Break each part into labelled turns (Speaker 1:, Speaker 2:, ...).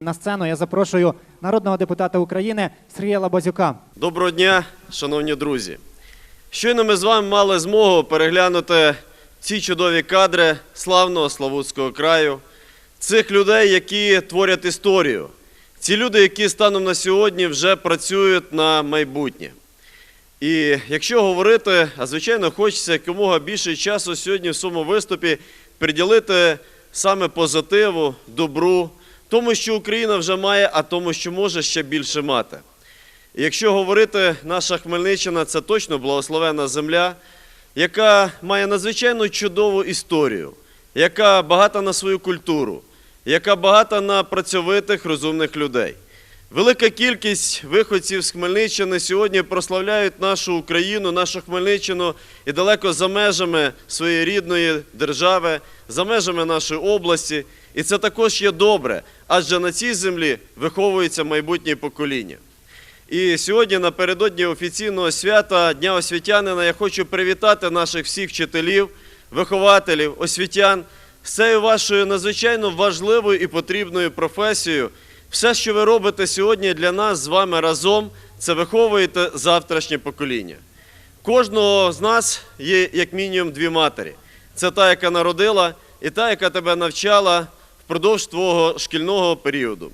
Speaker 1: На сцену я запрошую народного депутата України Сергія Лабазюка.
Speaker 2: Доброго дня, шановні друзі. Щойно ми з вами мали змогу переглянути ці чудові кадри славного Славутського краю, цих людей, які творять історію, ці люди, які станом на сьогодні вже працюють на майбутнє. І якщо говорити, а звичайно, хочеться якомога більше часу сьогодні в своєму виступі приділити саме позитиву, добру, тому, що Україна вже має, а тому, що може ще більше мати. Якщо говорити, наша Хмельниччина це точно благословена земля, яка має надзвичайно чудову історію, яка багата на свою культуру, яка багата на працьовитих, розумних людей. Велика кількість виходців з Хмельниччини сьогодні прославляють нашу Україну, нашу Хмельниччину і далеко за межами своєї рідної держави, за межами нашої області. І це також є добре, адже на цій землі виховується майбутнє покоління. І сьогодні, напередодні офіційного свята Дня освітянина, я хочу привітати наших всіх вчителів, вихователів, освітян з цією вашою надзвичайно важливою і потрібною професією. Все, що ви робите сьогодні для нас з вами разом, це виховуєте завтрашнє покоління. Кожного з нас є як мінімум дві матері. Це та, яка народила, і та, яка тебе навчала впродовж твого шкільного періоду.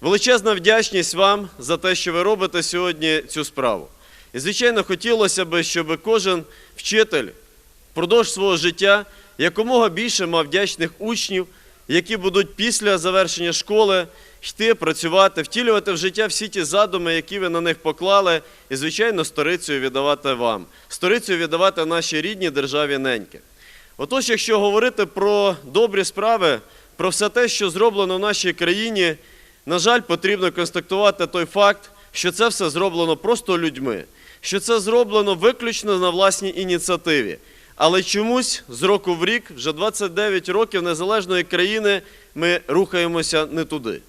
Speaker 2: Величезна вдячність вам за те, що ви робите сьогодні цю справу. І, звичайно, хотілося б, щоб кожен вчитель впродовж свого життя якомога більше мав вдячних учнів, які будуть після завершення школи йти, працювати, втілювати в життя всі ті задуми, які ви на них поклали, і, звичайно, сторицею віддавати вам, сторицею віддавати нашій рідній державі неньки. Отож, якщо говорити про добрі справи, про все те, що зроблено в нашій країні, на жаль, потрібно констатувати той факт, що це все зроблено просто людьми, що це зроблено виключно на власній ініціативі. Але чомусь з року в рік, вже 29 років незалежної країни, ми рухаємося не туди.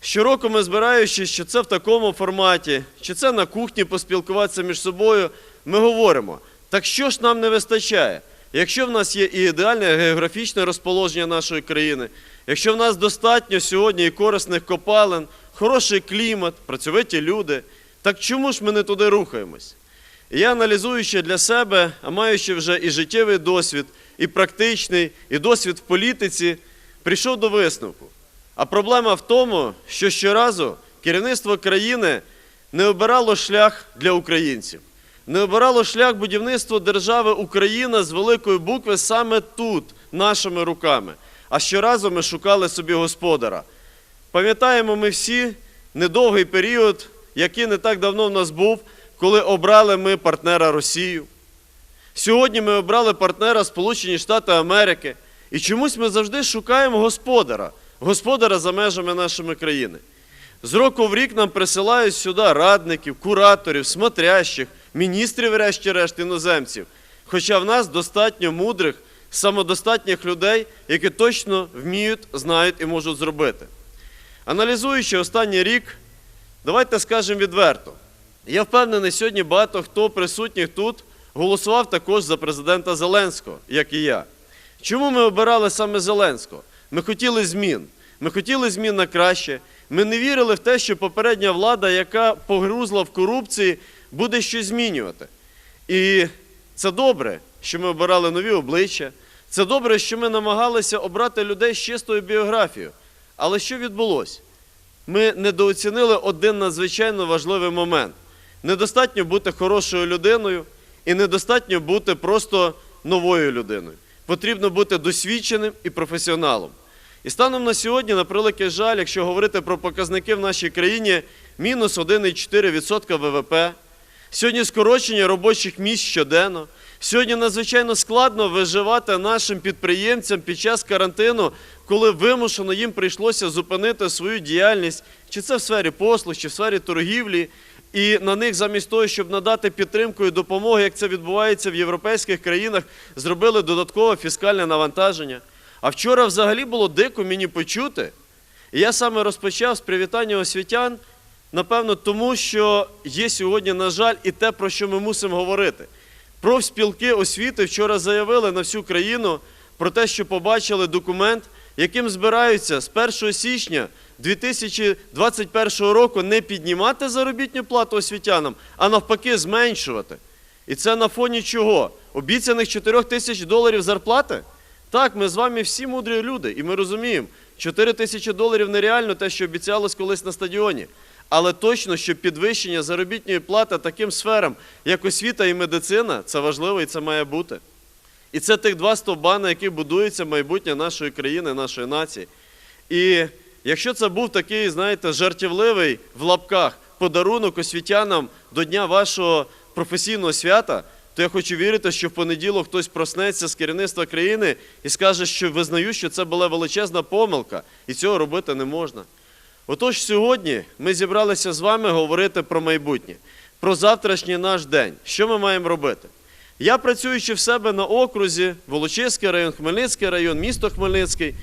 Speaker 2: Щороку ми збираючись, що це в такому форматі, чи це на кухні поспілкуватися між собою, ми говоримо, так що ж нам не вистачає? Якщо в нас є і ідеальне географічне розположення нашої країни, якщо в нас достатньо сьогодні і корисних копалин, хороший клімат, працьовиті люди, так чому ж ми не туди рухаємось? Я аналізуючи для себе, а маючи вже і життєвий досвід, і практичний, і досвід в політиці, прийшов до висновку. А проблема в тому, що щоразу керівництво країни не обирало шлях для українців, не обирало шлях будівництва держави Україна з великої букви саме тут, нашими руками. А щоразу ми шукали собі господара. Пам'ятаємо ми всі недовгий період, який не так давно в нас був, коли обрали ми партнера Росію. Сьогодні ми обрали партнера Сполучені Штати Америки. І чомусь ми завжди шукаємо господара, господара за межами нашої країни. З року в рік нам присилають сюди радників, кураторів, смотрящих, міністрів, врешті-решт, іноземців. Хоча в нас достатньо мудрих, самодостатніх людей, які точно вміють, знають і можуть зробити. Аналізуючи останній рік, давайте скажемо відверто. Я впевнений, сьогодні багато хто присутніх тут голосував також за президента Зеленського, як і я. Чому ми обирали саме Зеленського? Ми хотіли змін. Ми хотіли змін на краще. Ми не вірили в те, що попередня влада, яка погрузла в корупції, буде щось змінювати. І це добре, що ми обирали нові обличчя. Це добре, що ми намагалися обрати людей з чистою біографією. Але що відбулося? Ми недооцінили один надзвичайно важливий момент. Недостатньо бути хорошою людиною і недостатньо бути просто новою людиною. Потрібно бути досвідченим і професіоналом. І станом на сьогодні, на превеликий жаль, якщо говорити про показники в нашій країні, мінус 1,4% ВВП. Сьогодні скорочення робочих місць щоденно. Сьогодні надзвичайно складно виживати нашим підприємцям під час карантину, коли вимушено їм прийшлося зупинити свою діяльність, чи це в сфері послуг, чи в сфері торгівлі. І на них замість того, щоб надати підтримку і допомогу, як це відбувається в європейських країнах, зробили додаткове фіскальне навантаження. А вчора взагалі було дико мені почути. І я саме розпочав з привітання освітян, напевно, тому що є сьогодні, на жаль, і те, про що ми мусимо говорити. Профспілки освіти вчора заявили на всю країну про те, що побачили документ, яким збираються з 1 січня 2021 року не піднімати заробітну плату освітянам, а навпаки зменшувати. І це на фоні чого? Обіцяних 4 тисяч доларів зарплати? Так, ми з вами всі мудрі люди, і ми розуміємо, 4 тисячі доларів нереально те, що обіцялось колись на стадіоні. Але точно, що підвищення заробітної плати таким сферам, як освіта і медицина, це важливо і це має бути. І це тих два стовба, на яких будується майбутнє нашої країни, нашої нації. І якщо це був такий, знаєте, жартівливий в лапках подарунок освітянам до дня вашого професійного свята, то я хочу вірити, що в понеділок хтось проснеться з керівництва країни і скаже, що визнаю, що це була величезна помилка, і цього робити не можна. Отож, сьогодні ми зібралися з вами говорити про майбутнє, про завтрашній наш день. Що ми маємо робити? Я, працюючи в себе на окрузі, Волочиський район, Хмельницький район, місто Хмельницький,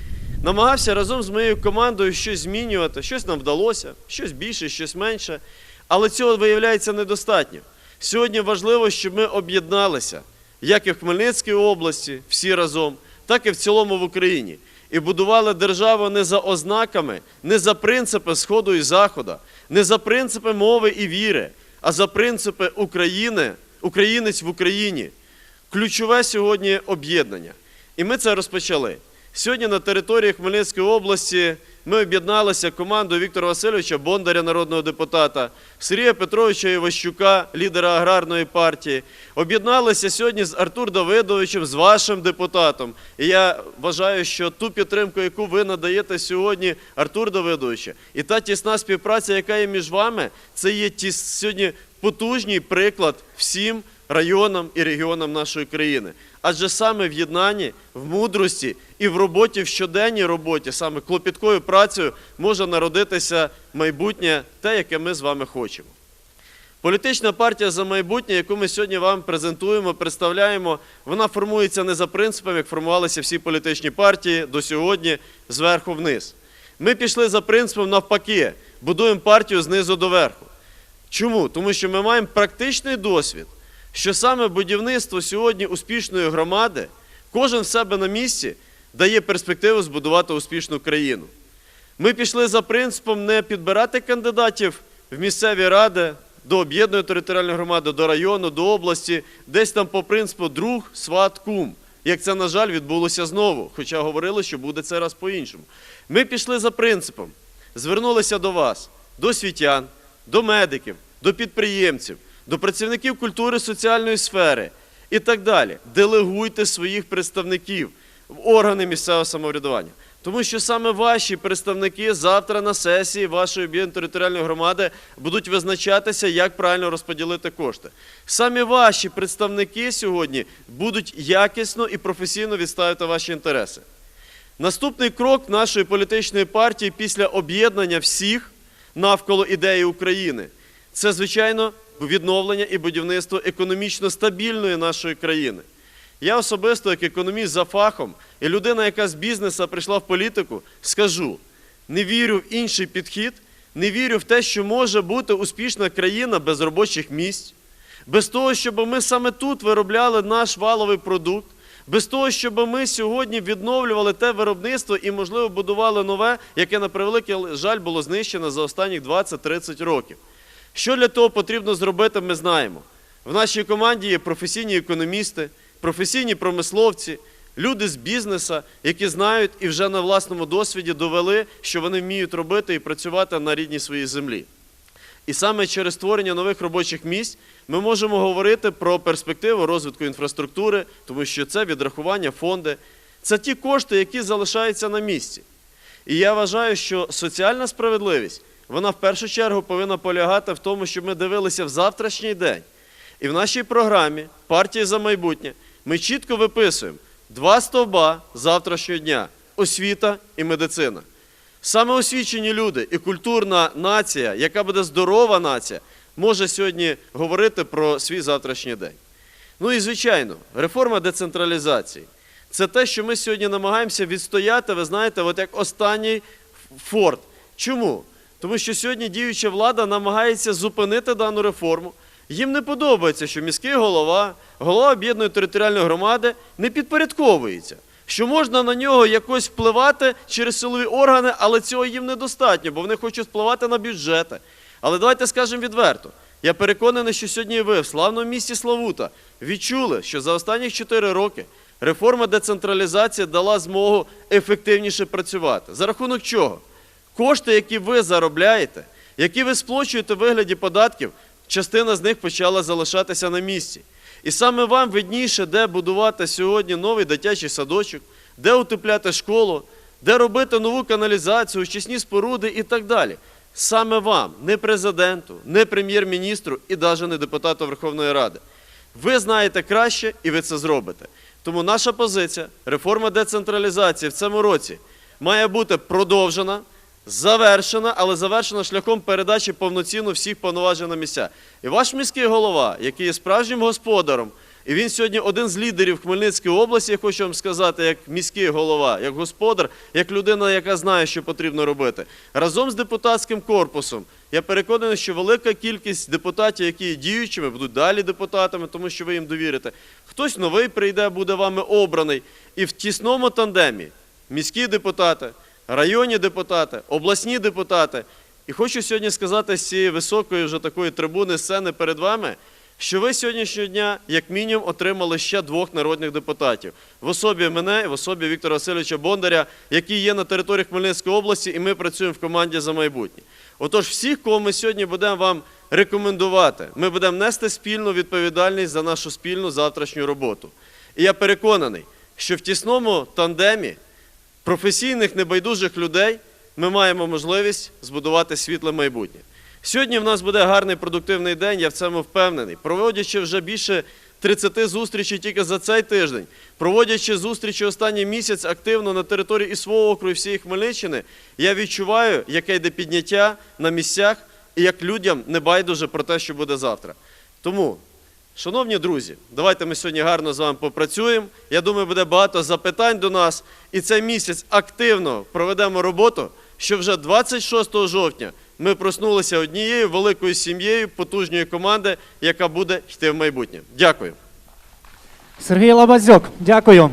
Speaker 2: намагався разом з моєю командою щось змінювати. Щось нам вдалося, щось більше, щось менше. Але цього виявляється недостатньо. Сьогодні важливо, щоб ми об'єдналися, як і в Хмельницькій області, всі разом, так і в цілому в Україні. І будували державу не за ознаками, не за принципи Сходу і Заходу, не за принципи мови і віри, а за принципи України, українець в Україні. Ключове сьогодні об'єднання. І ми це розпочали. Сьогодні на території Хмельницької області ми об'єдналися командою Віктора Васильовича Бондаря, народного депутата, Сергія Петровича Іващука, лідера аграрної партії. Об'єдналися сьогодні з Артур Давидовичем, з вашим депутатом. І я вважаю, що ту підтримку, яку ви надаєте сьогодні, Артур Давидовичу, і та тісна співпраця, яка є між вами, це є ті сьогодні потужний приклад всім районам і регіонам нашої країни. Адже саме в єднанні, в мудрості і в роботі, в щоденній роботі, саме клопіткою працею, може народитися майбутнє, те, яке ми з вами хочемо. Політична партія за майбутнє, яку ми сьогодні вам презентуємо, представляємо, вона формується не за принципами, як формувалися всі політичні партії до сьогодні зверху вниз. Ми пішли за принципом навпаки, будуємо партію знизу до верху. Чому? Тому що ми маємо практичний досвід, що саме будівництво сьогодні успішної громади, кожен в себе на місці дає перспективу збудувати успішну країну. Ми пішли за принципом не підбирати кандидатів в місцеві ради до об'єднаної територіальної громади, до району, до області, десь там по принципу друг, сват, кум. Як це, на жаль, відбулося знову, хоча говорили, що буде це раз по-іншому. Ми пішли за принципом, звернулися до вас, до світян, до медиків, до підприємців, до працівників культури соціальної сфери і так далі. Делегуйте своїх представників в органи місцевого самоврядування. Тому що саме ваші представники завтра на сесії вашої об'єднаної територіальної громади будуть визначатися, як правильно розподілити кошти. Саме ваші представники сьогодні будуть якісно і професійно відставити ваші інтереси. Наступний крок нашої політичної партії після об'єднання всіх навколо ідеї України це, звичайно, відновлення і будівництво економічно стабільної нашої країни. Я особисто, як економіст за фахом, і людина, яка з бізнесу прийшла в політику, скажу: не вірю в інший підхід, не вірю в те, що може бути успішна країна без робочих місць, без того, щоб ми саме тут виробляли наш валовий продукт, без того, щоб ми сьогодні відновлювали те виробництво і, можливо, будували нове, яке, на превеликий жаль, було знищено за останні 20-30 років. Що для того потрібно зробити, ми знаємо. В нашій команді є професійні економісти, професійні промисловці, люди з бізнесу, які знають і вже на власному досвіді довели, що вони вміють робити і працювати на рідній своїй землі. І саме через створення нових робочих місць ми можемо говорити про перспективу розвитку інфраструктури, тому що це відрахування фонди, це ті кошти, які залишаються на місці. І я вважаю, що соціальна справедливість вона в першу чергу повинна полягати в тому, щоб ми дивилися в завтрашній день. І в нашій програмі партії за майбутнє ми чітко виписуємо два стовба завтрашнього дня освіта і медицина. Саме освічені люди і культурна нація, яка буде здорова нація, може сьогодні говорити про свій завтрашній день. Ну і звичайно, реформа децентралізації. Це те, що ми сьогодні намагаємося відстояти, ви знаєте, от як останній форт. Чому? Тому що сьогодні діюча влада намагається зупинити дану реформу. Їм не подобається, що міський голова, голова об'єднаної територіальної громади не підпорядковується. що можна на нього якось впливати через силові органи, але цього їм недостатньо, бо вони хочуть впливати на бюджети. Але давайте скажемо відверто. Я переконаний, що сьогодні ви в славному місті Славута відчули, що за останні 4 роки реформа децентралізації дала змогу ефективніше працювати. За рахунок чого? Кошти, які ви заробляєте, які ви сплачуєте в вигляді податків, частина з них почала залишатися на місці. І саме вам видніше, де будувати сьогодні новий дитячий садочок, де утепляти школу, де робити нову каналізацію, очисні споруди і так далі. Саме вам, не президенту, не прем'єр-міністру і навіть не депутату Верховної Ради. Ви знаєте краще і ви це зробите. Тому наша позиція, реформа децентралізації в цьому році має бути продовжена, завершена, але завершена шляхом передачі повноцінно всіх повноважень на місця. І ваш міський голова, який є справжнім господаром, і він сьогодні один з лідерів Хмельницької області, я хочу вам сказати, як міський голова, як господар, як людина, яка знає, що потрібно робити. Разом з депутатським корпусом. Я переконаний, що велика кількість депутатів, які є діючими, будуть далі депутатами, тому що ви їм довірите. Хтось новий прийде, буде вами обраний. І в тісному тандемі міські депутати, районні депутати, обласні депутати. І хочу сьогодні сказати з цієї високої вже такої трибуни сцени перед вами, що ви сьогоднішнього дня, як мінімум, отримали ще двох народних депутатів в особі мене і в особі Віктора Васильовича Бондаря, які є на території Хмельницької області, і ми працюємо в команді за майбутнє. Отож, всіх, кого ми сьогодні будемо вам рекомендувати, ми будемо нести спільну відповідальність за нашу спільну завтрашню роботу. І я переконаний, що в тісному тандемі професійних небайдужих людей ми маємо можливість збудувати світле майбутнє. Сьогодні в нас буде гарний продуктивний день, я в цьому впевнений. Проводячи вже більше 30 зустрічей тільки за цей тиждень, проводячи зустрічі останній місяць активно на території і свого округу, і всієї Хмельниччини, я відчуваю, яке йде підняття на місцях і як людям не байдуже про те, що буде завтра. Тому Шановні друзі, давайте ми сьогодні гарно з вами попрацюємо. Я думаю, буде багато запитань до нас. І цей місяць активно проведемо роботу, що вже 26 жовтня ми проснулися однією великою сім'єю потужньої команди, яка буде йти в майбутнє. Дякую.
Speaker 1: Сергій Лабазюк, дякую.